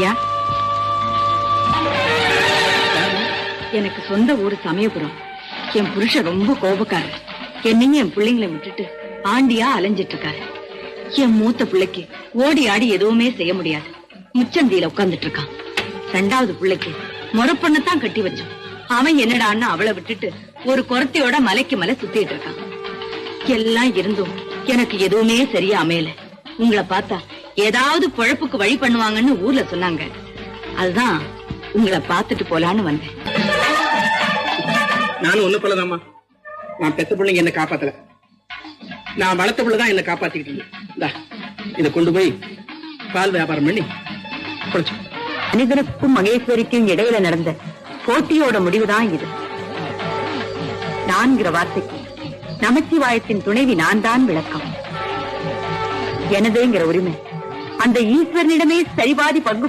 ஐயா. எனக்கு சொந்த ஊர் சமயபுரம். என் புருஷன் ரொம்ப கோபக்காரர். என்னையும் என் பிள்ளைங்களை விட்டுட்டு ஆண்டியா அலைஞ்சிட்டு இருக்காரு என் மூத்த பிள்ளைக்கு ஓடி ஆடி எதுவுமே செய்ய முடியாது. முச்சந்தியில உட்கார்ந்துட்டு இருக்கான் ரெண்டாவது பிள்ளைக்கு முறப்பண்ணத்தான் கட்டி வச்சோம் அவன் என்னடான்னு அவளை விட்டுட்டு ஒரு குரத்தையோட மலைக்கு மலை சுத்திட்டு இருக்கான் எல்லாம் இருந்தும் எனக்கு எதுவுமே சரியா அமையல. உங்களை பார்த்தா ஏதாவது பொழப்புக்கு வழி பண்ணுவாங்கன்னு ஊர்ல சொன்னாங்க. அதுதான் உங்களை பார்த்துட்டு போலான்னு வந்தேன். நானும் ஒண்ணு போலதாம்மா நான் பெத்த பிள்ளைங்க என்ன காப்பாத்தல. நான் வளர்த்த பிள்ளை தான் என்ன காப்பாத்திக்கிட்டு இதை கொண்டு போய் பால் வியாபாரம் பண்ணி குடிச்சு. மனிதனுக்கும் மகேஸ்வரிக்கும் இடையில நடந்த போட்டியோட முடிவுதான் இது. நான்கிற வார்த்தைக்கு நமச்சிவாயத்தின் துணைவி நான் தான் விளக்கம். எனதுங்கிற உரிமை. அந்த ஈஸ்வரனிடமே சரிபாதி பங்கு